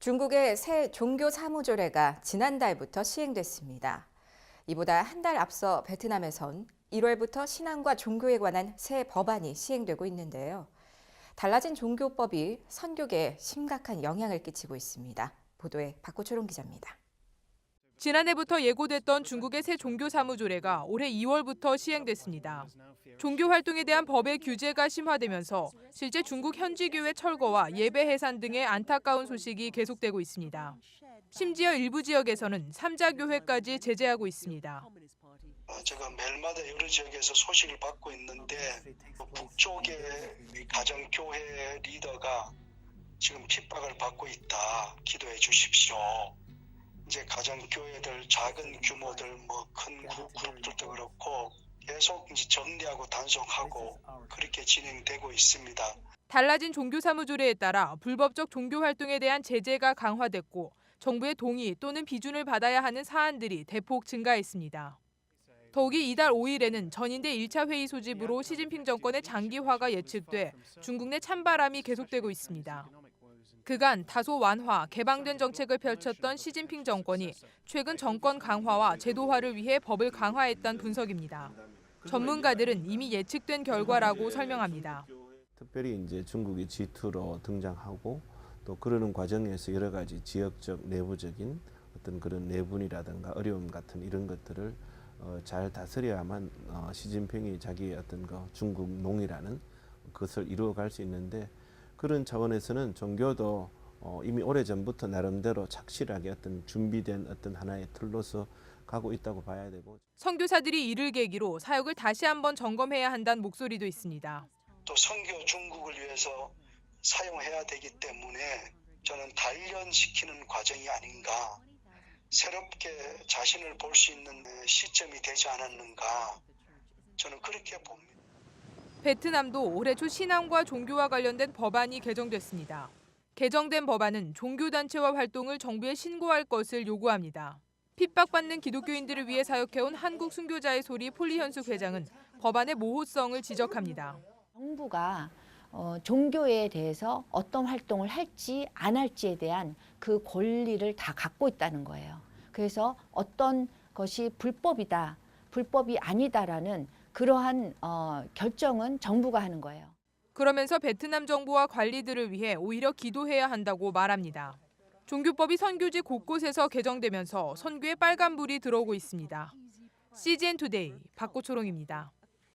중국의 새 종교 사무조례가 지난달부터 시행됐습니다. 이보다 한 달 앞서 베트남에선 1월부터 신앙과 종교에 관한 새 법안이 시행되고 있는데요. 달라진 종교법이 선교계에 심각한 영향을 끼치고 있습니다. 보도에 박고초롱 기자입니다. 지난해부터 예고됐던 중국의 새 종교 사무조례가 올해 2월부터 시행됐습니다. 종교 활동에 대한 법의 규제가 심화되면서 실제 중국 현지 교회 철거와 예배 해산 등의 안타까운 소식이 계속되고 있습니다. 심지어 일부 지역에서는 삼자 교회까지 제재하고 있습니다. 어, 제가 매일마다 여러 지역에서 소식을 받고 있는데 북쪽의 가정 교회 리더가 지금 핍박을 받고 있다. 기도해 주십시오. 이제 가정교회들 작은 규모들 뭐 큰 그룹들도 그렇고 계속 이제 정리하고 단속하고 그렇게 진행되고 있습니다. 달라진 종교 사무조례에 따라 불법적 종교 활동에 대한 제재가 강화됐고 정부의 동의 또는 비준을 받아야 하는 사안들이 대폭 증가했습니다. 더욱이 이달 5일에는 전인대 1차 회의 소집으로 시진핑 정권의 장기화가 예측돼 중국 내 찬바람이 계속되고 있습니다. 그간 다소 완화, 개방된 정책을 펼쳤던 시진핑 정권이 최근 정권 강화와 제도화를 위해 법을 강화했다는 분석입니다. 전문가들은 이미 예측된 결과라고 설명합니다. 특별히 이제 중국이 G2로 등장하고 또 그러는 과정에서 여러 가지 지역적 내부적인 어떤 그런 내분이라든가 어려움 같은 이런 것들을 어, 잘 다스려야만 어, 시진핑이 자기의 어떤 그 중국 농이라는 그것을 이루어갈 수 있는데 그런 차원에서는 종교도 어, 이미 오래 전부터 나름대로 착실하게 어떤 준비된 어떤 하나의 틀로서 가고 있다고 봐야 되고 선교사들이 이를 계기로 사역을 다시 한번 점검해야 한다는 목소리도 있습니다. 또 선교 중국을 위해서 사용해야 되기 때문에 저는 단련시키는 과정이 아닌가 새롭게 자신을 볼 수 있는 시점이 되지 않았는가 저는 그렇게 봅니다. 베트남도 올해 초 신앙과 종교와 관련된 법안이 개정됐습니다. 개정된 법안은 종교단체와 활동을 정부에 신고할 것을 요구합니다. 핍박받는 기독교인들을 위해 사역해온 한국 순교자의 소리 폴리현숙 회장은 법안의 모호성을 지적합니다. 정부가 어, 종교에 대해서 어떤 활동을 할지 안 할지에 대한 그 권리를 다 갖고 있다는 거예요. 그래서 어떤 것이 불법이다, 불법이 아니다라는 그러한 어, 결정은 정부가 하는 거예요. 그러면서 베트남 정부와 관리들을 위해 오히려 기도해야 한다고 말합니다. 종교법이 선교지 곳곳에서 개정되면서 선교에 빨간불이 들어오고 있습니다. CGN 투데이 박고초롱입니다.